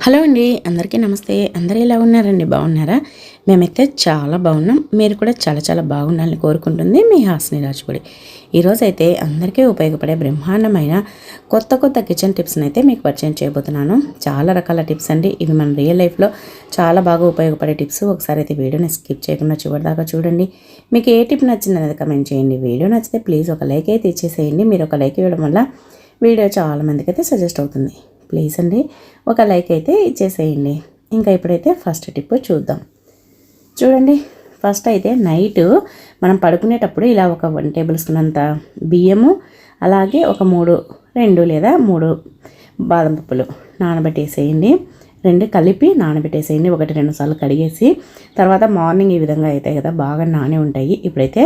Hello అండి అందరికీ నమస్తే. అందరూ ఎలా ఉన్నారండి? బాగున్నారా? మేమైతే చాలా బాగున్నాం. మీరు కూడా చాలా చాలా బాగుండాలని కోరుకుంటుంది మీ హాస్ని రాజుపడి. ఈరోజైతే అందరికీ ఉపయోగపడే బ్రహ్మాండమైన కొత్త కొత్త కిచెన్ టిప్స్ని అయితే మీకు పరిచయం చేయబోతున్నాను. చాలా రకాల టిప్స్ అండి. ఇవి మన రియల్ లైఫ్లో చాలా బాగా ఉపయోగపడే టిప్స్. ఒకసారి అయితే వీడియోని స్కిప్ చేయకుండా చివరిదాకా చూడండి. మీకు ఏ టిప్ నచ్చింది అనేది కమెంట్ చేయండి. వీడియో నచ్చితే ప్లీజ్ ఒక లైక్ అయితే ఇచ్చేసేయండి. మీరు ఒక లైక్ ఇవ్వడం వల్ల వీడియో చాలామందికి అయితే సజెస్ట్ అవుతుంది. ప్లీజ్ అండి. ఒక లైక్ అయితే ఇచ్చేసేయండి. ఇంకా ఇప్పుడైతే ఫస్ట్ టిప్ చూద్దాం. చూడండి ఫస్ట్ అయితే నైట్ మనం పడుకునేటప్పుడు ఇలా ఒక వన్ టేబుల్ స్పూన్ అంత బియ్యము అలాగే ఒక మూడు రెండు లేదా మూడు బాదం పప్పులు నానబెట్టేసేయండి. రెండు కలిపి నానబెట్టేసేయండి. ఒకటి రెండు సార్లు కడిగేసి తర్వాత మార్నింగ్ ఈ విధంగా అవుతాయి కదా బాగా నాని ఉంటాయి. ఇప్పుడైతే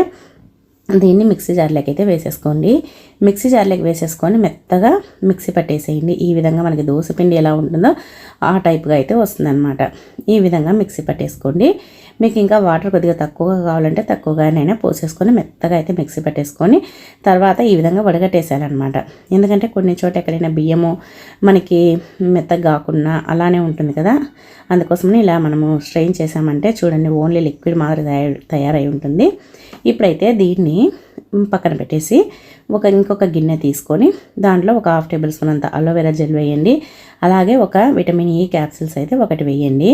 దీన్ని మిక్సీ జార్లోకి అయితే వేసేసుకోండి. మిక్సీ జార్లోకి వేసేసుకొని మెత్తగా మిక్సీ పట్టేసేయండి. ఈ విధంగా మనకి దోశ పిండి ఎలా ఉంటుందో ఆ టైప్గా అయితే వస్తుందన్నమాట. ఈ విధంగా మిక్సీ పట్టేసుకోండి. మీకు ఇంకా వాటర్ కొద్దిగా తక్కువగా కావాలంటే తక్కువగానైనా పోసేసుకొని మెత్తగా అయితే మిక్సీ పట్టేసుకొని తర్వాత ఈ విధంగా వడగట్టేసారనమాట ఎందుకంటే కొన్ని చోట ఎక్కడైనా బియ్యము మనకి మెత్తగా కాకుండా అలానే ఉంటుంది కదా. అందుకోసమని ఇలా మనము స్ట్రెయిన్ చేసామంటే చూడండి ఓన్లీ లిక్విడ్ మాదిరి తయారు తయారై ఉంటుంది. ఇప్పుడైతే దీన్ని పక్కన పెట్టేసి ఒక ఇంకొక గిన్నె తీసుకొని దాంట్లో ఒక హాఫ్ టేబుల్ స్పూన్ అంత అలోవెరా జెల్ వేయండి. అలాగే ఒక విటమిన్ ఈ క్యాప్సిల్స్ అయితే ఒకటి వేయండి.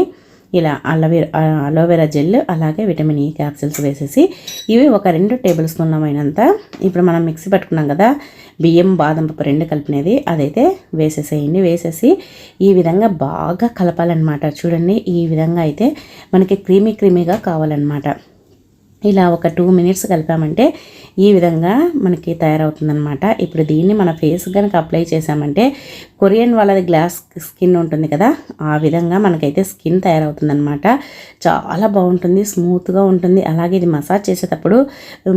ఇలా aloe vera aloe vera gel అలాగే విటమిన్ ఈ క్యాప్సిల్స్ వేసేసి ఇవి ఒక రెండు టేబుల్ స్పూన్లమైనంత అయినంత ఇప్పుడు మనం మిక్సీ పట్టుకున్నాం కదా బియ్యం బాదం పప్పు రెండు కలిపినది అదైతే వేసేసేయండి. వేసేసి ఈ విధంగా బాగా కలపాలన్నమాట. చూడండి ఈ విధంగా అయితే మనకి క్రీమీ క్రీమీగా కావాలన్నమాట. ఇలా ఒక టూ మినిట్స్ కలిపామంటే ఈ విధంగా మనకి తయారవుతుందనమాట ఇప్పుడు దీన్ని మన ఫేస్ కనుక అప్లై చేసామంటే కొరియన్ వాళ్ళది గ్లాస్ స్కిన్ ఉంటుంది కదా ఆ విధంగా మనకైతే స్కిన్ తయారవుతుందనమాట చాలా బాగుంటుంది స్మూత్గా ఉంటుంది. అలాగే ఇది మసాజ్ చేసేటప్పుడు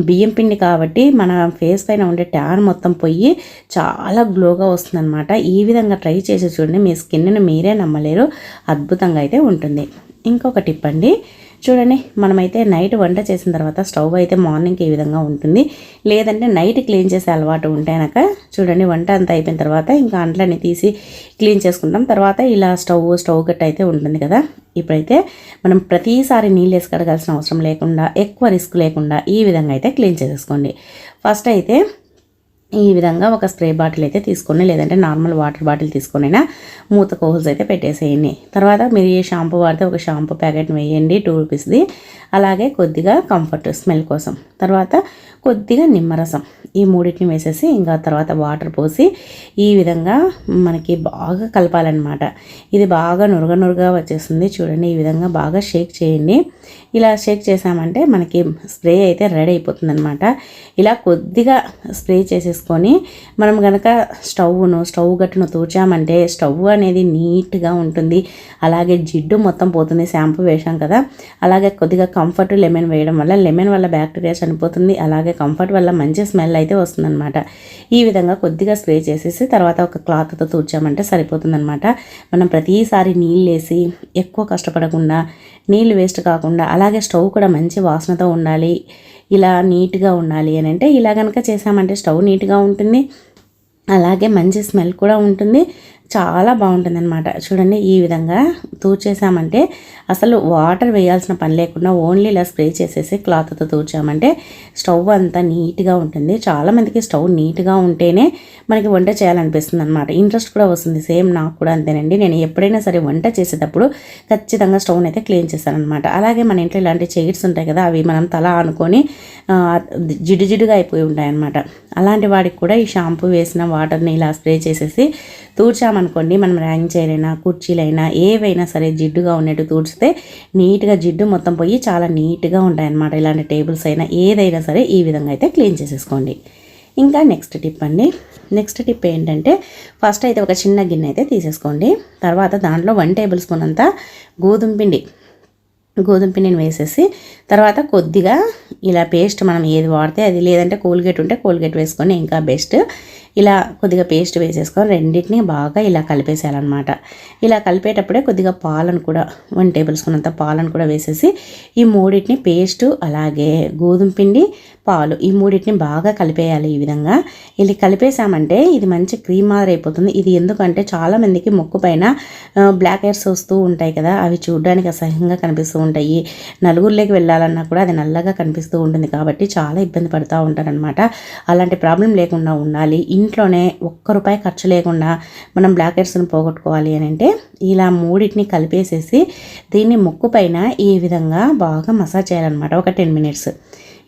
బియ్యం పిండి కాబట్టి మన ఫేస్ పైన ఉండే ట్యాన్ మొత్తం పోయి చాలా గ్లోగా వస్తుందన్నమాట. ఈ విధంగా ట్రై చేసి చూడండి మీ స్కిన్ను మీరే నమ్మలేరు. అద్భుతంగా అయితే ఉంటుంది. ఇంకొక టిప్ అండి చూడండి మనమైతే నైట్ వంట చేసిన తర్వాత స్టవ్ అయితే మార్నింగ్కి ఈ విధంగా ఉంటుంది లేదంటే నైట్ క్లీన్ చేసే అలవాటు ఉంటేనక చూడండి వంట అంతా అయిపోయిన తర్వాత ఇంకా అంట్లన్నీ తీసి క్లీన్ చేసుకుంటాం. తర్వాత ఇలా స్టవ్ స్టవ్ గట్ట అయితే ఉంటుంది కదా. ఇప్పుడైతే మనం ప్రతిసారి నీళ్ళు వేసి కడగాల్సిన అవసరం లేకుండా ఎక్కువ రిస్క్ లేకుండా ఈ విధంగా అయితే క్లీన్ చేసేసుకోండి. ఫస్ట్ అయితే ఈ విధంగా ఒక స్ప్రే బాటిల్ అయితే తీసుకొని లేదంటే నార్మల్ వాటర్ బాటిల్ తీసుకొనైనా మూత కోహల్స్ అయితే పెట్టేసేయండి. తర్వాత మీరు ఏ షాంపూ వాడితే ఒక షాంపూ ప్యాకెట్ వేయండి టూ రూపీస్ది. అలాగే కొద్దిగా కంఫర్ట్ స్మెల్ కోసం. తర్వాత కొద్దిగా నిమ్మరసం. ఈ మూడింటిని వేసేసి ఇంకా తర్వాత వాటర్ పోసి ఈ విధంగా మనకి బాగా కలపాలన్నమాట. ఇది బాగా నురగ నురగా వచ్చేస్తుంది. చూడండి ఈ విధంగా బాగా షేక్ చేయండి. ఇలా షేక్ చేసామంటే మనకి స్ప్రే అయితే రెడీ అయిపోతుంది అనమాట ఇలా కొద్దిగా స్ప్రే చేసేసుకొని మనం కనుక స్టవ్ను స్టవ్ గట్టును తూచామంటే స్టవ్ అనేది నీట్గా ఉంటుంది. అలాగే జిడ్డు మొత్తం పోతుంది. షాంపూ వేసాం కదా అలాగే కొద్దిగా కంఫర్ట్ లెమన్ వేయడం వల్ల లెమన్ వల్ల బ్యాక్టీరియా చనిపోతుంది. అలాగే కంఫర్ట్ వల్ల మంచి స్మెల్ అయితే వస్తుందన్నమాట. ఈ విధంగా కొద్దిగా స్ప్రే చేసేసి తర్వాత ఒక క్లాత్తో తూర్చామంటే సరిపోతుందన్నమాట. మనం ప్రతిసారి నీళ్ళు వేసి ఎక్కువ కష్టపడకుండా నీళ్ళు వేస్ట్ కాకుండా అలాగే స్టవ్ కూడా మంచి వాసనతో ఉండాలి ఇలా నీట్గా ఉండాలి అని అంటే ఇలా కనుక చేసామంటే స్టవ్ నీట్గా ఉంటుంది అలాగే మంచి స్మెల్ కూడా ఉంటుంది. చాలా బాగుంటుంది అనమాట చూడండి ఈ విధంగా తూర్చేసామంటే అసలు వాటర్ వేయాల్సిన పని లేకుండా ఓన్లీ ఇలా స్ప్రే చేసేసి క్లాత్తో తూర్చామంటే స్టవ్ అంతా నీట్గా ఉంటుంది. చాలామందికి స్టవ్ నీట్గా ఉంటేనే మనకి వంట చేయాలనిపిస్తుంది అనమాట ఇంట్రెస్ట్ కూడా వస్తుంది. సేమ్ నాకు కూడా అంతేనండి. నేను ఎప్పుడైనా సరే వంట చేసేటప్పుడు ఖచ్చితంగా స్టవ్ని అయితే క్లీన్ చేస్తానమాట అలాగే మన ఇంట్లో ఇలాంటి చైర్స్ ఉంటాయి కదా అవి మనం తల అనుకొని జిడ్డు జిడ్డుగా అయిపోయి ఉంటాయి అనమాట అలాంటి వాడికి కూడా ఈ షాంపూ వేసిన వాటర్ని ఇలా స్ప్రే చేసేసి తూడ్చామనుకోండి మనం ర్యాంగ్ చైరైనా కుర్చీలైనా ఏవైనా సరే జిడ్డుగా ఉన్నట్టు తూడ్చితే నీట్గా జిడ్డు మొత్తం పోయి చాలా నీట్గా ఉంటాయన్నమాట. ఇలాంటి టేబుల్స్ అయినా ఏదైనా సరే ఈ విధంగా అయితే క్లీన్ చేసేసుకోండి. ఇంకా నెక్స్ట్ టిప్ అండి. నెక్స్ట్ టిప్ ఏంటంటే ఫస్ట్ అయితే ఒక చిన్న గిన్నె అయితే తీసేసుకోండి. తర్వాత దాంట్లో వన్ టేబుల్ స్పూన్ అంతా గోధుమ పిండి గోధుమ పిండిని వేసేసి తర్వాత కొద్దిగా ఇలా పేస్ట్ మనం ఏది వాడితే అది లేదంటే కోల్గేట్ ఉంటే కోల్గేట్ వేసుకొని ఇంకా బెస్ట్ ఇలా కొద్దిగా పేస్ట్ వేసేసుకొని రెండింటిని బాగా ఇలా కలిపేసేయాలన్నమాట. ఇలా కలిపేటప్పుడే కొద్దిగా పాలను కూడా వన్ టేబుల్ స్పూన్ అంత పాలను కూడా వేసేసి ఈ మూడింటిని పేస్టు అలాగే గోధుమ పిండి పాలు ఈ మూడింటిని బాగా కలిపేయాలి ఈ విధంగా. ఇది కలిపేసామంటే ఇది మంచి క్రీమ్ మాదిరి అయిపోతుంది. ఇది ఎందుకంటే చాలామందికి ముక్కు పైన బ్లాక్ హెయిర్స్ వస్తూ ఉంటాయి కదా అవి చూడడానికి అసహ్యంగా కనిపిస్తూ ఉంటాయి. నలుగురిలోకి వెళ్ళాలన్నా కూడా అది నల్లగా కనిపిస్తూ ఉంటుంది కాబట్టి చాలా ఇబ్బంది పడుతూ ఉంటారనమాట అలాంటి ప్రాబ్లం లేకుండా ఉండాలి. ఇంట్లోనే ఒక్క రూపాయి ఖర్చు లేకుండా మనం బ్లాక్ హెయిర్స్ని పోగొట్టుకోవాలి అని అంటే ఇలా మూడింటిని కలిపేసేసి దీన్ని ముక్కు పైన ఈ విధంగా బాగా మసాజ్ చేయాలన్నమాట. ఒక టెన్ మినిట్స్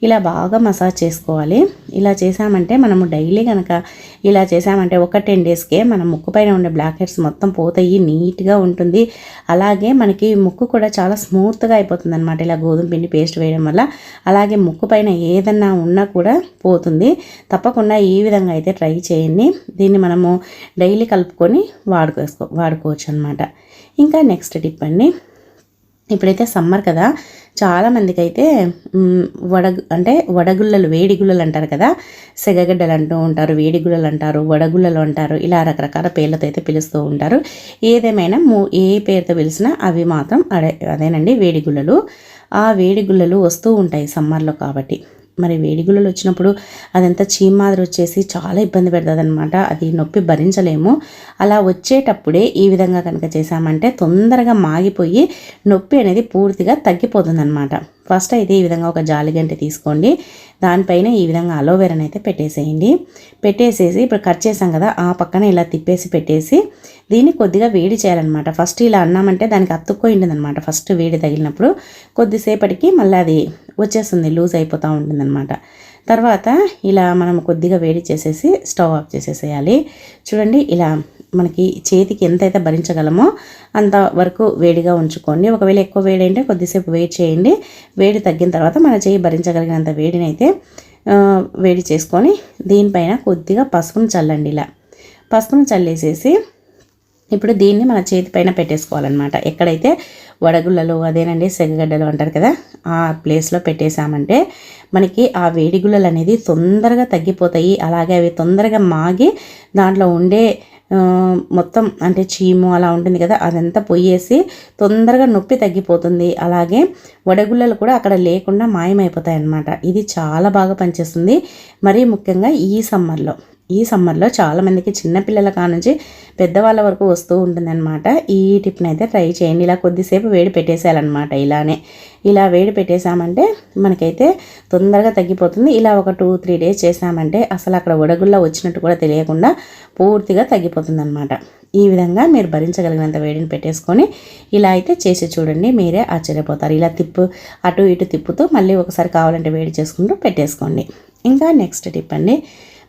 ఇలా బాగా మసాజ్ చేసుకోవాలి. ఇలా చేసామంటే మనము డైలీ కనుక ఇలా చేసామంటే ఒక టెన్ డేస్కే మన ముక్కు పైన ఉండే బ్లాక్ హెడ్స్ మొత్తం పోతాయి నీట్గా ఉంటుంది. అలాగే మనకి ముక్కు కూడా చాలా స్మూత్గా అయిపోతుంది అనమాట ఇలా గోధుమ పిండి పేస్ట్ వేయడం వల్ల అలాగే ముక్కు పైన ఏదన్నా ఉన్నా కూడా పోతుంది. తప్పకుండా ఈ విధంగా అయితే ట్రై చేయండి. దీన్ని మనము డైలీ కలుపుకొని వాడుకోసుకో వాడుకోవచ్చు అనమాట ఇంకా నెక్స్ట్ టిప్ అండి. ఇప్పుడైతే సమ్మర్ కదా చాలామందికి అయితే వడ అంటే వడగుల్లలు వేడిగుల్లలు అంటారు కదా సెగగడ్డలు అంటూ ఉంటారు వేడిగుల్లలు అంటారు వడగుల్లలు అంటారు ఇలా రకరకాల పేర్లతో అయితే పిలుస్తూ ఉంటారు. ఏదేమైనా ఏ పేరుతో పిలిచినా అవి మాత్రం అదే అదేనండి వేడిగుల్లలు ఆ వేడిగుల్లలు వస్తూ ఉంటాయి సమ్మర్లో కాబట్టి. మరి వేడిగుళ్ళు వచ్చినప్పుడు అదంతా చీమాదిరి వచ్చేసి చాలా ఇబ్బంది పెడుతుంది అనమాట అది నొప్పి భరించలేము. అలా వచ్చేటప్పుడే ఈ విధంగా కనుక చేసామంటే తొందరగా మాగిపోయి నొప్పి అనేది పూర్తిగా తగ్గిపోతుంది అనమాట ఫస్ట్ అయితే ఈ విధంగా ఒక జాలి గంట తీసుకోండి. దానిపైన ఈ విధంగా అలోవెరాని అయితే పెట్టేసేయండి. పెట్టేసేసి ఇప్పుడు కట్ చేసాం కదా ఆ పక్కన ఇలా తిప్పేసి పెట్టేసి దీన్ని కొద్దిగా వేడి చేయాలన్నమాట. ఫస్ట్ ఇలా అన్నామంటే దానికి అతుక్కోయింది ఫస్ట్ వేడి తగిలినప్పుడు కొద్దిసేపటికి మళ్ళీ అది వచ్చేస్తుంది లూజ్ అయిపోతూ ఉంటుందన్నమాట. తర్వాత ఇలా మనం కొద్దిగా వేడి చేసేసి స్టవ్ ఆఫ్ చేసేసేయాలి. చూడండి ఇలా మనకి చేతికి ఎంతైతే భరించగలమో అంత వరకు వేడిగా ఉంచుకోండి. ఒకవేళ ఎక్కువ వేడి అంటే కొద్దిసేపు వెయిట్ చేయండి. వేడి తగ్గిన తర్వాత మన చేయి భరించగలిగినంత వేడిని అయితే వేడి చేసుకొని దీనిపైన కొద్దిగా పసుపును చల్లండి ఇలా. పసుపును చల్లేసేసి ఇప్పుడు దీన్ని మన చేతి పైన పెట్టేసుకోవాలన్నమాట. ఎక్కడైతే వడగుళ్ళలు అదేనండి సెగగడ్డలు అంటారు కదా ఆ ప్లేస్లో పెట్టేశామంటే మనకి ఆ వేడిగుళ్ళలు అనేది తొందరగా తగ్గిపోతాయి. అలాగే అవి తొందరగా మాగి దాంట్లో ఉండే మొత్తం అంటే చీము అలా ఉంటుంది కదా అదంతా పొయ్యేసి తొందరగా నొప్పి తగ్గిపోతుంది. అలాగే వడగుళ్ళలు కూడా అక్కడ లేకుండా మాయమైపోతాయి అన్నమాట ఇది చాలా బాగా పనిచేస్తుంది. మరీ ముఖ్యంగా ఈ సమ్మర్లో. ఈ సమ్మర్లో చాలామందికి చిన్నపిల్లల కానుంచి పెద్దవాళ్ళ వరకు వస్తూ ఉంటుందన్నమాట. ఈ టిప్ని అయితే ట్రై చేయండి. ఇలా కొద్దిసేపు వేడి పెట్టేసేయాలన్నమాట ఇలానే. ఇలా వేడి పెట్టేసామంటే మనకైతే తొందరగా తగ్గిపోతుంది. ఇలా ఒక టూ త్రీ డేస్ చేసామంటే అసలు అక్కడ ఉడగుల్లా వచ్చినట్టు కూడా తెలియకుండా పూర్తిగా తగ్గిపోతుంది అనమాట ఈ విధంగా మీరు భరించగలిగినంత వేడిని పెట్టేసుకొని ఇలా అయితే చేసి చూడండి. మీరే ఆశ్చర్యపోతారు. ఇలా తిప్పు అటు ఇటు తిప్పుతూ మళ్ళీ ఒకసారి కావాలంటే వేడి చేసుకుంటూ పెట్టేసుకోండి. ఇంకా నెక్స్ట్ టిప్ అండి.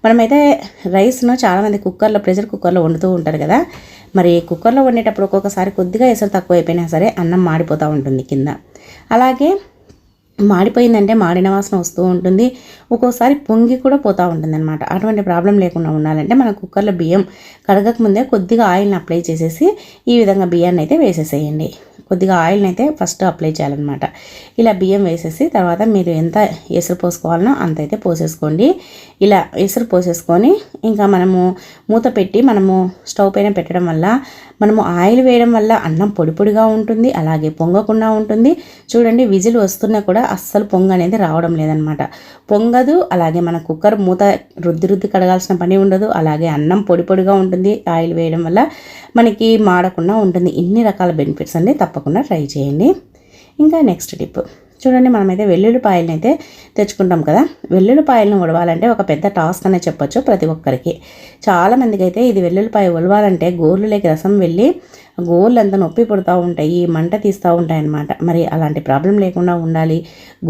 మనమైతే రైస్ను చాలామంది కుక్కర్లో ప్రెషర్ కుక్కర్లో వండుతూ ఉంటారు కదా. మరి కుక్కర్లో వండేటప్పుడు ఒక్కొక్కసారి కొద్దిగా ఎసరు తక్కువ అయిపోయినా సరే అన్నం మాడిపోతూ ఉంటుంది కింద. అలాగే మాడిపోయిందంటే మాడిన వాసన వస్తూ ఉంటుంది. ఒక్కోసారి పొంగి కూడా పోతూ ఉంటుంది అనమాట అటువంటి ప్రాబ్లం లేకుండా ఉండాలంటే మన కుక్కర్లో బియ్యం కడగక ముందే కొద్దిగా ఆయిల్ని అప్లై చేసేసి ఈ విధంగా బియ్యాన్ని అయితే వేసేసేయండి. కొద్దిగా ఆయిల్ని అయితే ఫస్ట్ అప్లై చేయాలన్నమాట. ఇలా బియ్యం వేసేసి తర్వాత మీరు ఎంత ఎసురు పోసుకోవాలనో అంత అయితే పోసేసుకోండి. ఇలా ఎసురు పోసేసుకొని ఇంకా మనము మూత పెట్టి మనము స్టవ్ పైన పెట్టడం వల్ల మనము ఆయిల్ వేయడం వల్ల అన్నం పొడి పొడిగా ఉంటుంది అలాగే పొంగకుండా ఉంటుంది. చూడండి విజిల్ వస్తున్నా కూడా అస్సలు పొంగ అనేది రావడం లేదనమాట పొంగదు అలాగే మన కుక్కర్ మూత రుద్ది రుద్ది కడగాల్సిన పని ఉండదు అలాగే అన్నం పొడి పొడిగా ఉంటుంది ఆయిల్ వేయడం వల్ల మనకి మాడకుండా ఉంటుంది. ఇన్ని రకాల బెనిఫిట్స్ అండి తప్పకుండా ట్రై చేయండి. ఇంకా నెక్స్ట్ టిప్. చూడండి మనమైతే వెల్లుల్లిపాయలను అయితే తెచ్చుకుంటాం కదా. వెల్లుల్లిపాయలను ఉడవాలంటే ఒక పెద్ద టాస్క్ అనే చెప్పొచ్చు ప్రతి ఒక్కరికి. చాలామందికి అయితే ఇది వెల్లుల్లిపాయ ఉడవాలంటే గోర్లులోకి రసం వెళ్ళి గోర్లంతా నొప్పి పుడుతూ ఉంటాయి మంట తీస్తూ ఉంటాయి అన్నమాట మరి అలాంటి ప్రాబ్లం లేకుండా ఉండాలి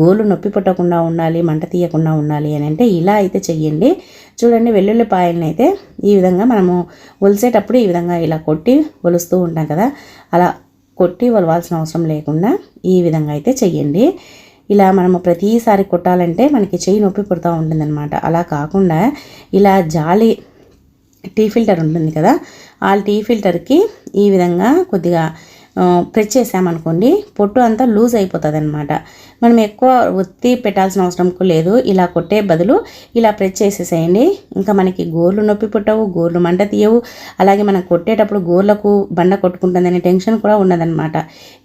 గోర్లు నొప్పి పుట్టకుండా ఉండాలి మంట తీయకుండా ఉండాలి అని అంటే ఇలా అయితే చెయ్యండి. చూడండి వెల్లుల్లిపాయలను అయితే ఈ విధంగా మనము ఒలిసేటప్పుడు ఈ విధంగా ఇలా కొట్టి ఒలుస్తూ ఉంటాం కదా. అలా కొట్టి వలవాల్సిన అవసరం లేకుండా ఈ విధంగా అయితే చెయ్యండి. ఇలా మనము ప్రతిసారి కొట్టాలంటే మనకి చెయ్యి నొప్పి పుడుతూ ఉంటుందన్నమాట. అలా కాకుండా ఇలా జాలి టీ ఫిల్టర్ ఉంటుంది కదా ఆ టీ ఫిల్టర్కి ఈ విధంగా కొద్దిగా ప్రెస్ చేసామనుకోండి పొట్టు అంతా లూజ్ అయిపోతుంది అనమాట మనం ఎక్కువ ఒత్తి పెట్టాల్సిన అవసరం లేదు. ఇలా కొట్టే బదులు ఇలా ప్రెస్ చేసేసేయండి. ఇంకా మనకి గోర్లు నొప్పి పుట్టవు గోర్లు మంట తీయవు. అలాగే మనం కొట్టేటప్పుడు గోర్లకు బండ కొట్టుకుంటుందనే టెన్షన్ కూడా ఉండదన్నమాట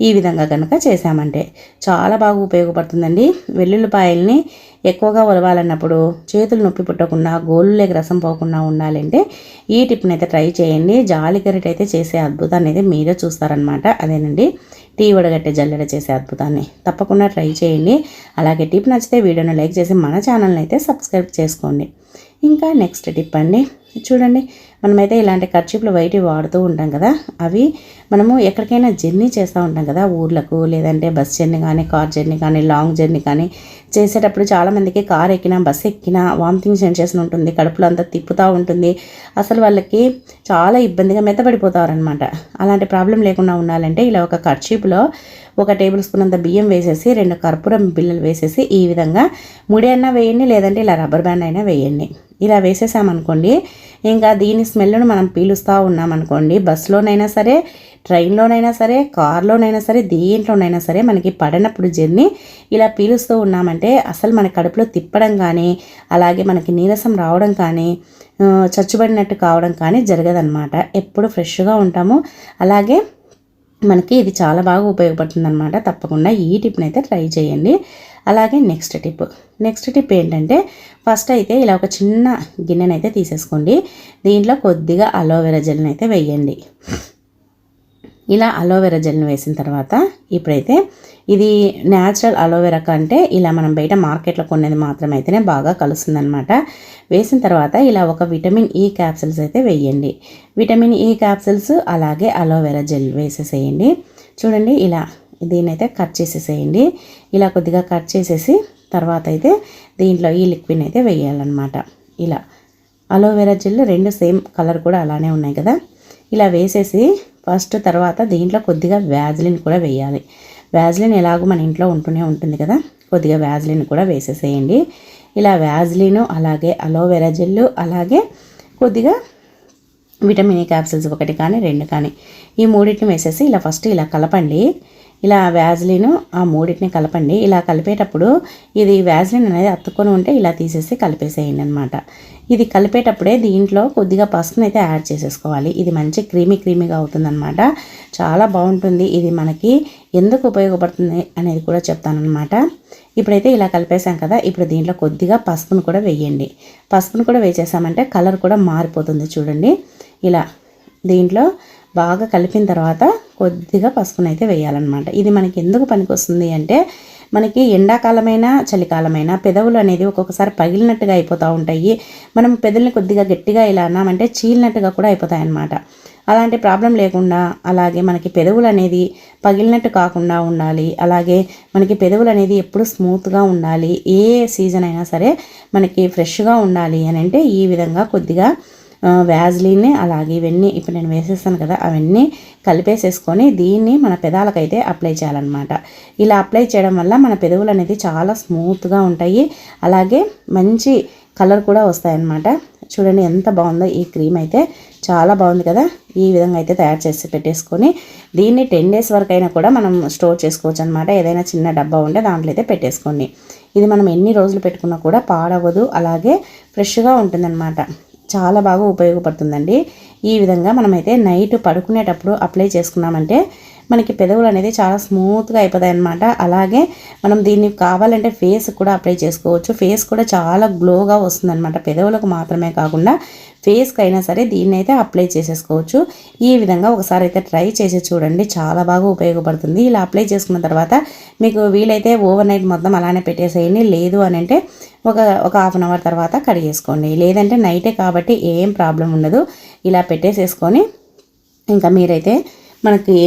ఈ విధంగా కనుక చేసామంటే చాలా బాగా ఉపయోగపడుతుందండి. వెల్లుల్లిపాయల్ని ఎక్కువగా ఉలవాలన్నప్పుడు చేతులు నొప్పి పుట్టకుండా గోళ్ళకి రసం పోకుండా ఉండాలంటే ఈ టిప్ని అయితే ట్రై చేయండి. జాలి గరిట అయితే చేసే అద్భుతాన్ని అయితే మీరే చూస్తారనమాట అదేనండి. టీ వడగట్టే జల్లెడ చేసే అద్భుతాన్ని తప్పకుండా ట్రై చేయండి. అలాగే టిప్ నచ్చితే వీడియోని లైక్ చేసి మన ఛానల్ని అయితే సబ్స్క్రైబ్ చేసుకోండి. ఇంకా నెక్స్ట్ టిప్ అండి. చూడండి మనమైతే ఇలాంటి ఖర్చీపులు వైట్ వాడుతూ ఉంటాం కదా. అవి మనము ఎక్కడికైనా జర్నీ చేస్తూ ఉంటాం కదా ఊర్లకు లేదంటే బస్ జర్నీ కానీ కార్ జర్నీ కానీ లాంగ్ జర్నీ కానీ. చేసేటప్పుడు చాలామందికి కార్ ఎక్కినా బస్ ఎక్కినా వామిటింగ్ సెన్సేషన్ ఉంటుంది కడుపులో అంతా తిప్పుతూ ఉంటుంది. అసలు వాళ్ళకి చాలా ఇబ్బందిగా మెత్తబడిపోతారనమాట అలాంటి ప్రాబ్లం లేకుండా ఉండాలంటే ఇలా ఒక ఖర్చీపులో ఒక టేబుల్ స్పూన్ అంత బియ్యం వేసేసి రెండు కర్పూరం బిల్లలు వేసేసి ఈ విధంగా ముడి అయినా వేయండి లేదంటే ఇలా రబ్బర్ బ్యాండ్ అయినా వేయండి. ఇలా వేసేసామనుకోండి ఇంకా దీని స్మెల్ను మనం పీలుస్తూ ఉన్నామనుకోండి బస్సులోనైనా సరే ట్రైన్లోనైనా సరే కార్లోనైనా సరే దేంట్లోనైనా సరే మనకి పడినప్పుడు జర్నీ ఇలా పీలుస్తూ ఉన్నామంటే అసలు మన కడుపులో తిప్పడం కానీ అలాగే మనకి నీరసం రావడం కానీ చచ్చుబడినట్టు కావడం కానీ జరగదన్నమాట. ఎప్పుడు ఫ్రెష్గా ఉంటాము. అలాగే మనకి ఇది చాలా బాగా ఉపయోగపడుతుంది అనమాట తప్పకుండా ఈ టిప్ని అయితే ట్రై చేయండి. అలాగే నెక్స్ట్ టిప్. నెక్స్ట్ టిప్ ఏంటంటే ఫస్ట్ అయితే ఇలా ఒక చిన్న గిన్నెనైతే తీసేసుకోండి. దీంట్లో కొద్దిగా అలోవెరా జెల్ని అయితే వేయండి. ఇలా అలోవెరా జెల్ని వేసిన తర్వాత ఇప్పుడైతే ఇది న్యాచురల్ అలోవెరా కంటే ఇలా మనం బయట మార్కెట్లో కొనేది మాత్రమైతేనే బాగా కలుస్తుందనమాట వేసిన తర్వాత ఇలా ఒక విటమిన్ ఈ క్యాప్సిల్స్ అయితే వేయండి. విటమిన్ ఈ క్యాప్సిల్స్ అలాగే అలోవెరా జెల్ వేసేసేయండి. చూడండి ఇలా దీనైతే కట్ చేసేసేయండి. ఇలా కొద్దిగా కట్ చేసేసి తర్వాత అయితే దీంట్లో ఈ లిక్విడ్ అయితే వేయాలన్నమాట. ఇలా అలోవెరా జెల్ రెండు సేమ్ కలర్ కూడా అలానే ఉన్నాయి కదా. ఇలా వేసేసి ఫస్ట్ తర్వాత దీంట్లో కొద్దిగా వ్యాజ్లిన్ కూడా వేయాలి. వ్యాజ్లిన్ ఎలాగో మన ఇంట్లో ఉంటూనే ఉంటుంది కదా. కొద్దిగా వ్యాజ్లిన్ కూడా వేసేసేయండి. ఇలా వ్యాజ్లిన్ అలాగే అలోవెరా జెల్ అలాగే కొద్దిగా విటమిన్ ఈ క్యాప్సిల్స్ ఒకటి కానీ రెండు కానీ ఈ మూడింటిని వేసేసి ఇలా ఫస్ట్ ఇలా కలపండి. ఇలా వ్యాజ్లిన్ ఆ మూడింటిని కలపండి. ఇలా కలిపేటప్పుడు ఇది వ్యాజ్లిన్ అనేది అత్తుకొని ఉంటే ఇలా తీసేసి కలిపేసేయండి అనమాట ఇది కలిపేటప్పుడే దీంట్లో కొద్దిగా పసుపుని అయితే యాడ్ చేసేసుకోవాలి. ఇది మంచి క్రీమీ క్రీమీగా అవుతుందన్నమాట. చాలా బాగుంటుంది. ఇది మనకి ఎందుకు ఉపయోగపడుతుంది అనేది కూడా చెప్తానమాట ఇప్పుడైతే ఇలా కలిపేసాం కదా ఇప్పుడు దీంట్లో కొద్దిగా పసుపును కూడా వేయండి. పసుపును కూడా వేసేసామంటే కలర్ కూడా మారిపోతుంది చూడండి. ఇలా దీంట్లో బాగా కలిపిన తర్వాత కొద్దిగా పసుపునైతే వేయాలన్నమాట. ఇది మనకి ఎందుకు పనికొస్తుంది అంటే మనకి ఎండాకాలమైనా చలికాలమైనా పెదవులు అనేది ఒక్కొక్కసారి పగిలినట్టుగా అయిపోతూ ఉంటాయి. మనం పెదవుల్ని కొద్దిగా గట్టిగా ఇలా అన్నామంటే చీలినట్టుగా కూడా అయిపోతాయి అన్నమాట అలాంటి ప్రాబ్లం లేకుండా అలాగే మనకి పెదవులు అనేది పగిలినట్టు కాకుండా ఉండాలి. అలాగే మనకి పెదవులు అనేది ఎప్పుడు స్మూత్గా ఉండాలి. ఏ సీజన్ అయినా సరే మనకి ఫ్రెష్గా ఉండాలి అని అంటే ఈ విధంగా కొద్దిగా వ్యాజ్లీని అలాగే ఇవన్నీ ఇప్పుడు నేను వేసేస్తాను కదా అవన్నీ కలిపేసేసుకొని దీన్ని మన పెదాలకైతే అప్లై చేయాలన్నమాట. ఇలా అప్లై చేయడం వల్ల మన పెదవులు అనేది చాలా స్మూత్గా ఉంటాయి. అలాగే మంచి కలర్ కూడా వస్తాయన్నమాట. చూడండి ఎంత బాగుందో ఈ క్రీమ్ అయితే. చాలా బాగుంది కదా. ఈ విధంగా అయితే తయారు చేసి పెట్టేసుకొని దీన్ని టెన్ డేస్ వరకు అయినా కూడా మనం స్టోర్ చేసుకోవచ్చు అనమాట ఏదైనా చిన్న డబ్బా ఉంటే దాంట్లో అయితే పెట్టేసుకోండి. ఇది మనం ఎన్ని రోజులు పెట్టుకున్నా కూడా పాడవదు. అలాగే ఫ్రెష్గా ఉంటుందన్నమాట. చాలా బాగా ఉపయోగపడుతుందండి. ఈ విధంగా మనమైతే నైట్ పడుకునేటప్పుడు అప్లై చేసుకున్నామంటే మనకి పెదవులు అనేది చాలా స్మూత్గా అయిపోతాయి అనమాట అలాగే మనం దీన్ని కావాలంటే ఫేస్ కూడా అప్లై చేసుకోవచ్చు. ఫేస్ కూడా చాలా గ్లోగా వస్తుందన్నమాట. పెదవులకు మాత్రమే కాకుండా ఫేస్కి అయినా సరే దీన్ని అయితే అప్లై చేసేసుకోవచ్చు. ఈ విధంగా ఒకసారి అయితే ట్రై చేసి చూడండి. చాలా బాగా ఉపయోగపడుతుంది. ఇలా అప్లై చేసుకున్న తర్వాత మీకు వీలైతే ఓవర్ నైట్ మొత్తం అలానే పెట్టేసేయండి. లేదు అని అంటే ఒక ఒక హాఫ్ అన్ అవర్ తర్వాత కడిగేసుకోండి లేదంటే నైటే కాబట్టి ఏం ప్రాబ్లం ఉండదు. ఇలా పెట్టేసేసుకొని ఇంకా మీరైతే మనకి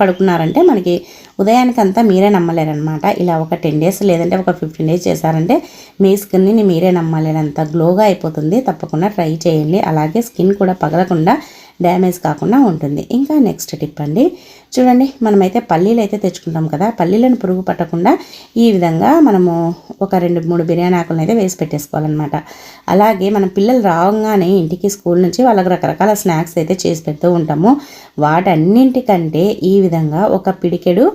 పడుకున్నారంటే మనకి ఉదయానికి అంతా మీరే నమ్మలేరనమాట ఇలా ఒక టెన్ డేస్ లేదంటే ఒక ఫిఫ్టీన్ డేస్ చేశారంటే మీ స్కిన్ని మీరే నమ్మలేనంత గ్లోగా అయిపోతుంది. తప్పకుండా ట్రై చేయండి. అలాగే స్కిన్ కూడా పగలకుండా డ్యామేజ్ కాకుండా ఉంటుంది. ఇంకా నెక్స్ట్ టిప్ అండి. చూడండి మనమైతే పల్లీలు అయితే తెచ్చుకుంటాం కదా పల్లీలను పురుగు పట్టకుండా ఈ విధంగా మనము ఒక రెండు మూడు బిర్యానీ ఆకులను అయితే వేసి పెట్టేసుకోవాలన్నమాట. అలాగే మన పిల్లలు రావంగానే ఇంటికి స్కూల్ నుంచి వాళ్ళకి రకరకాల స్నాక్స్ అయితే చేసి పెడుతూ ఉంటాము. వాటన్నింటికంటే ఈ విధంగా ఒక పిడికెడు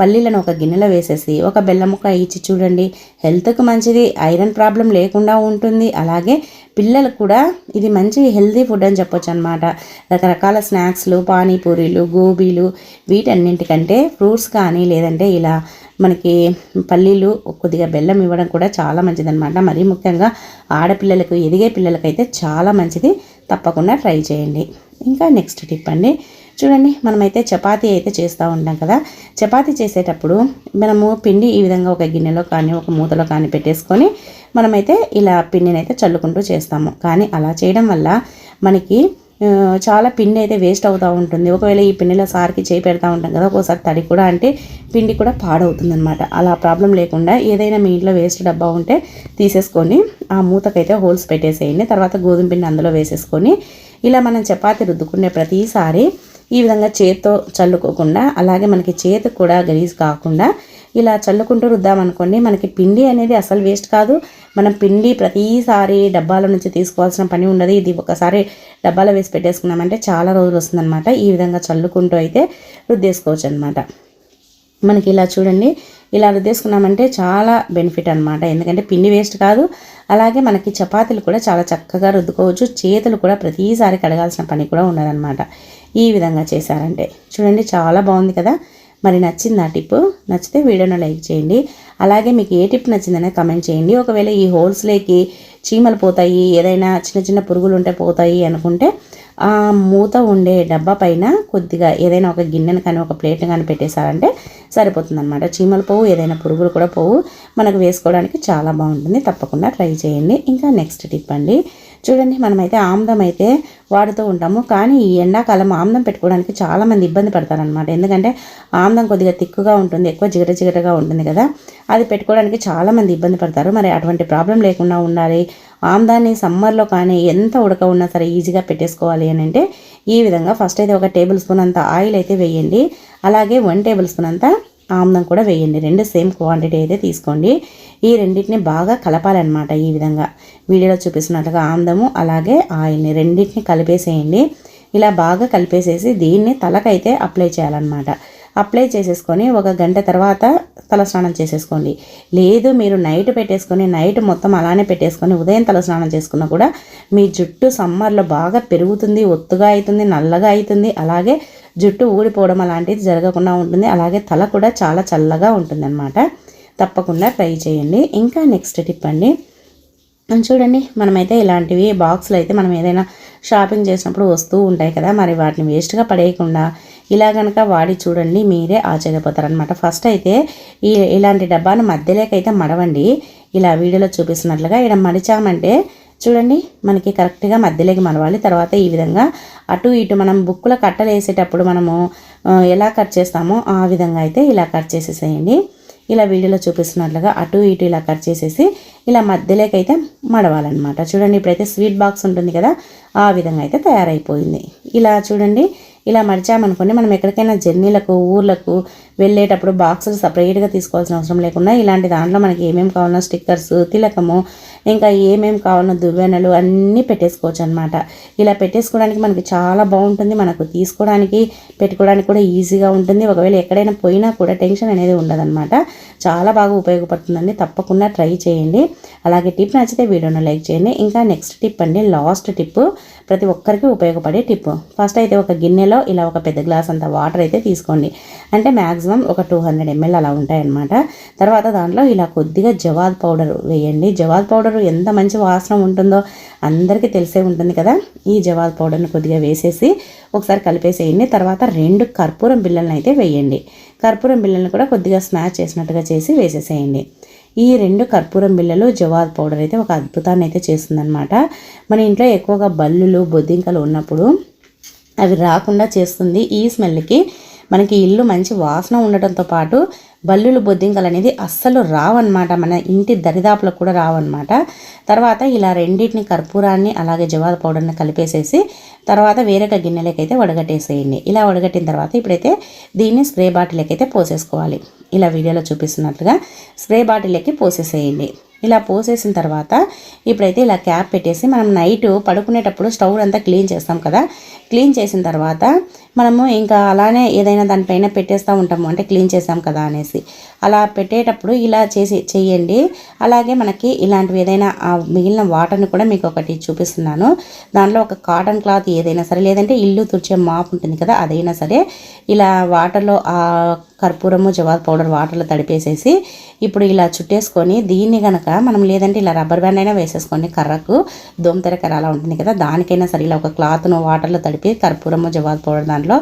పల్లీలను ఒక గిన్నెలో వేసేసి ఒక బెల్లం ముక్క ఇచ్చి చూడండి. హెల్త్కి మంచిది ఐరన్ ప్రాబ్లం లేకుండా ఉంటుంది. అలాగే పిల్లలకు కూడా ఇది మంచి హెల్తీ ఫుడ్ అని చెప్పొచ్చు అనమాట రకరకాల స్నాక్స్లు పానీపూరీలు గోబీలు వీటన్నింటికంటే ఫ్రూట్స్ కానీ లేదంటే ఇలా మనకి పల్లీలు కొద్దిగా బెల్లం ఇవ్వడం కూడా చాలా మంచిదన్నమాట. మరీ ముఖ్యంగా ఆడపిల్లలకు ఎదిగే పిల్లలకైతే చాలా మంచిది. తప్పకుండా ట్రై చేయండి. ఇంకా నెక్స్ట్ టిప్ అండి. చూడండి మనమైతే చపాతీ అయితే చేస్తూ ఉంటాం కదా. చపాతీ చేసేటప్పుడు మనము పిండి ఈ విధంగా ఒక గిన్నెలో కానీ ఒక మూతలో కానీ పెట్టేసుకొని మనమైతే ఇలా పిండిని అయితే చల్లుకుంటూ చేస్తాము. కానీ అలా చేయడం వల్ల మనకి చాలా పిండి అయితే వేస్ట్ అవుతూ ఉంటుంది. ఒకవేళ ఈ పిండిలో సార్కి చేయి పెడతా ఉంటాం కదా ఒక్కోసారి తడి కూడా అంటే పిండి కూడా పాడవుతుంది అనమాట అలా ప్రాబ్లం లేకుండా ఏదైనా మీ ఇంట్లో వేస్ట్ డబ్బా ఉంటే తీసేసుకొని ఆ మూతకైతే హోల్స్ పెట్టేసేయండి. తర్వాత గోధుమ పిండి అందులో వేసేసుకొని ఇలా మనం చపాతి రుద్దుకునే ప్రతిసారి ఈ విధంగా చేత్తో చల్లుకోకుండా అలాగే మనకి చేతికి కూడా గలీజ్ కాకుండా ఇలా చల్లుకుంటూ రుద్దామనుకోండి మనకి పిండి అనేది అసలు వేస్ట్ కాదు. మనం పిండి ప్రతిసారి డబ్బాల నుంచి తీసుకోవాల్సిన పని ఉండదు. ఇది ఒకసారి డబ్బాలో వేసి పెట్టేసుకున్నామంటే చాలా రోజులు వస్తుందన్నమాట. ఈ విధంగా చల్లుకుంటూ అయితే రుద్దేసుకోవచ్చు అనమాట మనకి ఇలా చూడండి ఇలా రుద్దేసుకున్నామంటే చాలా బెనిఫిట్ అనమాట ఎందుకంటే పిండి వేస్ట్ కాదు. అలాగే మనకి చపాతీలు కూడా చాలా చక్కగా రుద్దుకోవచ్చు. చేతులు కూడా ప్రతిసారి కడగాల్సిన పని కూడా ఉండదన్నమాట. ఈ విధంగా చేశారంటే. చూడండి చాలా బాగుంది కదా? మరి నచ్చింది ఆ టిప్ నచ్చితే వీడియోను లైక్ చేయండి. అలాగే మీకు ఏ టిప్ నచ్చిందనే కమెంట్ చేయండి. ఒకవేళ ఈ హోల్స్లోకి చీమలు పోతాయి ఏదైనా చిన్న చిన్న పురుగులు ఉంటే పోతాయి అనుకుంటే ఆ మూత ఉండే డబ్బా పైన కొద్దిగా ఏదైనా ఒక గిన్నెను కానీ ఒక ప్లేట్ని కానీ పెట్టేశారంటే సరిపోతుంది అనమాట చీమలు పోవు ఏదైనా పురుగులు కూడా పోవు. మనకు వేసుకోవడానికి చాలా బాగుంటుంది. తప్పకుండా ట్రై చేయండి. ఇంకా నెక్స్ట్ టిప్ అండి. చూడండి మనమైతే ఆమ్దం అయితే వాడుతూ ఉంటాము. కానీ ఈ ఎండాకాలం ఆమ్దం పెట్టుకోవడానికి చాలామంది ఇబ్బంది పడతారనమాట ఎందుకంటే ఆమ్దం కొద్దిగా తిక్కుగా ఉంటుంది ఎక్కువ జిగట జిగటగా ఉంటుంది కదా. అది పెట్టుకోవడానికి చాలామంది ఇబ్బంది పడతారు. మరి అటువంటి ప్రాబ్లం లేకుండా ఉండాలి. ఆమ్దాన్ని సమ్మర్లో కానీ ఎంత ఉడక ఉన్నా సరే ఈజీగా పెట్టేసుకోవాలి అని అంటే ఈ విధంగా ఫస్ట్ అయితే ఒక టేబుల్ స్పూన్ అంత ఆయిల్ అయితే వేయండి. అలాగే వన్ టేబుల్ స్పూన్ అంతా ఆమ్లం కూడా వేయండి. రెండు సేమ్ క్వాంటిటీ అయితే తీసుకోండి. ఈ రెండింటిని బాగా కలపాలన్నమాట ఈ విధంగా. వీడియోలో చూపిస్తున్నట్లుగా ఆమ్లము అలాగే ఆయిల్ని రెండింటిని కలిపేసేయండి. ఇలా బాగా కలిపేసేసి దీన్ని తలకైతే అప్లై చేయాలన్నమాట. అప్లై చేసేసుకొని ఒక గంట తర్వాత తలస్నానం చేసేసుకోండి. లేదు మీరు నైట్ పెట్టేసుకొని నైట్ మొత్తం అలానే పెట్టేసుకొని ఉదయం తలస్నానం చేసుకున్నా కూడా మీ జుట్టు సమ్మర్లో బాగా పెరుగుతుంది ఒత్తుగా అవుతుంది నల్లగా అవుతుంది అలాగే జుట్టు ఊడిపోవడం అలాంటిది జరగకుండా ఉంటుంది. అలాగే తల కూడా చాలా చల్లగా ఉంటుంది తప్పకుండా ట్రై చేయండి. ఇంకా నెక్స్ట్ టిప్ అండి. చూడండి మనమైతే ఇలాంటివి బాక్సులు అయితే మనం ఏదైనా షాపింగ్ చేసినప్పుడు వస్తూ ఉంటాయి కదా మరి వాటిని వేస్ట్గా పడేయకుండా ఇలా కనుక వాడి చూడండి మీరే ఆశ్చర్యపోతారనమాట ఫస్ట్ అయితే ఈ ఇలాంటి డబ్బాను మధ్యలోకైతే మడవండి. ఇలా వీడియోలో చూపిస్తున్నట్లుగా ఇక్కడ మడిచామంటే చూడండి మనకి కరెక్ట్గా మధ్యలోకి మడవాలి. తర్వాత ఈ విధంగా అటు ఇటు మనం బుక్కుల కట్టలు వేసేటప్పుడు మనము ఎలా కట్ చేస్తామో ఆ విధంగా అయితే ఇలా కట్ చేసేసేయండి. ఇలా వీడియోలో చూపిస్తున్నట్లుగా అటు ఇటు ఇలా కట్ చేసేసి ఇలా మధ్యలోకి అయితే మడవాలన్నమాట. చూడండి ఇప్పుడైతే స్వీట్ బాక్స్ ఉంటుంది కదా ఆ విధంగా అయితే తయారైపోయింది. ఇలా చూడండి ఇలా మడిచామనుకోండి మనం ఎక్కడికైనా జర్నీలకు ఊర్లకు వెళ్ళేటప్పుడు బాక్సులు సపరేట్గా తీసుకోవాల్సిన అవసరం లేకుండా ఇలాంటి దాంట్లో మనకి ఏమేమి కావాలన్నా స్టిక్కర్స్ తిలకము ఇంకా ఏమేమి కావాలన్నా దువ్వెనలు అన్నీ పెట్టేసుకోవచ్చు అనమాట ఇలా పెట్టేసుకోవడానికి మనకి చాలా బాగుంటుంది. మనకు తీసుకోవడానికి పెట్టుకోవడానికి కూడా ఈజీగా ఉంటుంది. ఒకవేళ ఎక్కడైనా పోయినా కూడా టెన్షన్ అనేది ఉండదన్నమాట. చాలా బాగా ఉపయోగపడుతుందండి. తప్పకుండా ట్రై చేయండి. అలాగే టిప్ నచ్చితే వీడియోను లైక్ చేయండి. ఇంకా నెక్స్ట్ టిప్ అండి లాస్ట్ టిప్. ప్రతి ఒక్కరికి ఉపయోగపడే టిప్. ఫస్ట్ అయితే ఒక గిన్నెలో ఇలా ఒక పెద్ద గ్లాస్ అంత వాటర్ అయితే తీసుకోండి. అంటే మ్యాక్సిమం ఒక టూ హండ్రెడ్ ఎంఎల్ అలా ఉంటాయన్నమాట. తర్వాత దాంట్లో ఇలా కొద్దిగా జవాద్ పౌడర్ వేయండి. జవాద్ పౌడర్ ఎంత మంచి వాసన ఉంటుందో అందరికీ తెలిసే ఉంటుంది కదా. ఈ జవాద్ పౌడర్ని కొద్దిగా వేసేసి ఒకసారి కలిపేసేయండి. తర్వాత రెండు కర్పూరం బిళ్ళలను అయితే వేయండి. కర్పూరం బిళ్ళలను కూడా కొద్దిగా స్నాచ్ చేసినట్టుగా చేసి వేసేసేయండి. ఈ రెండు కర్పూరం బిళ్ళలు జవాద్ పౌడర్ అయితే ఒక అద్భుతాన్ని అయితే చేస్తుందన్నమాట. మన ఇంట్లో ఎక్కువగా బల్లులు బొద్దింకలు ఉన్నప్పుడు అవి రాకుండా చేస్తుంది. ఈ స్మెల్కి మనకి ఇల్లు మంచి వాసన ఉండటంతో పాటు బల్లులు బొద్దింకలు అనేది అస్సలు రావన్నమాట. మన ఇంటి దరిదాపులకు కూడా రావన్నమాట. తర్వాత ఇలా రెండింటిని కర్పూరాన్ని అలాగే జవాద పౌడర్ని కలిపేసేసి తర్వాత వేరొక గిన్నెలకైతే వడగట్టేసేయండి. ఇలా వడగట్టిన తర్వాత ఇప్పుడైతే దీన్ని స్ప్రే బాటిల్కి అయితే పోసేసుకోవాలి. ఇలా వీడియోలో చూపిస్తున్నట్లుగా స్ప్రే బాటిల్కి పోసేసేయండి. ఇలా పోసేసిన తర్వాత ఇప్పుడైతే ఇలా క్యాప్ పెట్టేసి మనం నైట్ పడుకునేటప్పుడు స్టవ్ అంతా క్లీన్ చేస్తాం కదా. క్లీన్ చేసిన తర్వాత మనము ఇంకా అలానే ఏదైనా దానిపైన పెట్టేస్తూ ఉంటాము. అంటే క్లీన్ చేసాం కదా అనేసి. అలా పెట్టేటప్పుడు ఇలా చేసి చెయ్యండి. అలాగే మనకి ఇలాంటివి ఏదైనా మిగిలిన వాటర్ని కూడా మీకు ఒకటి చూపిస్తున్నాను. దానిలో ఒక కాటన్ క్లాత్ ఏదైనా సరే లేదంటే ఇల్లు తుడిచే మాప్ ఉంటుంది కదా అదైనా సరే ఇలా వాటర్లో ఆ కర్పూరము జవాద్ పౌడర్ వాటర్లో తడిపేసేసి ఇప్పుడు ఇలా చుట్టేసుకొని దీన్ని కనుక మనం లేదంటే ఇలా రబ్బర్ బ్యాండ్ అయినా వేసేసుకోండి. కర్రకు దోమతెర కర్ర అలా ఉంటుంది కదా దానికైనా సరే ఇలా ఒక క్లాత్ను వాటర్లో తడిపి కర్పూరము జవాద్ పౌడర్ దానిలో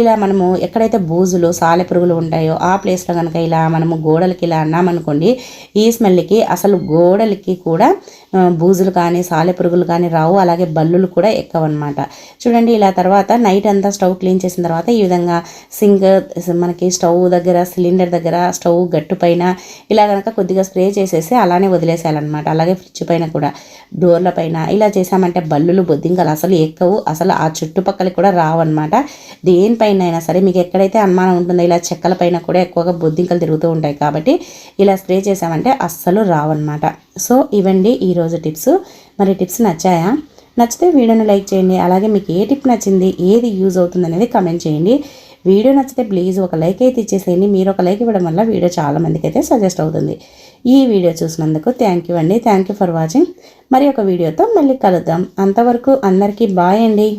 ఇలా మనము ఎక్కడైతే బూజులు సాలెపురుగులు ఉంటాయో ఆ ప్లేస్లో కనుక ఇలా మనము గోడలకి ఇలా అన్నామనుకోండి ఈ స్మెల్కి అసలు గోడలకి కూడా బూజులు కానీ సాలెపురుగులు కానీ రావు. అలాగే బల్లులు కూడా ఎక్కవన్నమాట. చూడండి ఇలా తర్వాత నైట్ అంతా స్టవ్ క్లీన్ చేసిన తర్వాత ఈ విధంగా సింక్ మనకి స్టవ్ దగ్గర సిలిండర్ దగ్గర స్టవ్ గట్టు పైన ఇలా కనుక కొద్దిగా స్ప్రే చేసేసి అలానే వదిలేసేయాలన్నమాట. అలాగే ఫ్రిడ్జ్ పైన కూడా డోర్ల పైన ఇలా చేసామంటే బల్లులు బొద్దింకలు అసలు ఎక్కవు. అసలు ఆ చుట్టుపక్కల కూడా రావన్నమాట. దేని పైన అయినా సరే మీకు ఎక్కడైతే అనుమానం ఉంటుందో ఇలా చెక్కల పైన కూడా ఎక్కువగా బొద్దింకలు తిరుగుతూ ఉంటాయి కాబట్టి ఇలా స్ప్రే చేసామంటే అస్సలు రావన్నమాట. సో ఇవండి ఈరోజు టిప్స్. మరి టిప్స్ నచ్చాయా? నచ్చితే వీడియోని లైక్ చేయండి. అలాగే మీకు ఏ టిప్ నచ్చింది ఏది యూజ్ అవుతుంది అనేది కమెంట్ చేయండి. వీడియో నచ్చితే ప్లీజ్ ఒక లైక్ అయితే ఇచ్చేసేయండి. మీరు ఒక లైక్ ఇవ్వడం వల్ల వీడియో చాలా మందికి అయితే సజెస్ట్ అవుతుంది. ఈ వీడియో చూసినందుకు థ్యాంక్ యూ అండి. Thank you for watching. మరి ఒక వీడియోతో మళ్ళీ కలుద్దాం. అంతవరకు అందరికీ బాయ్ అండి.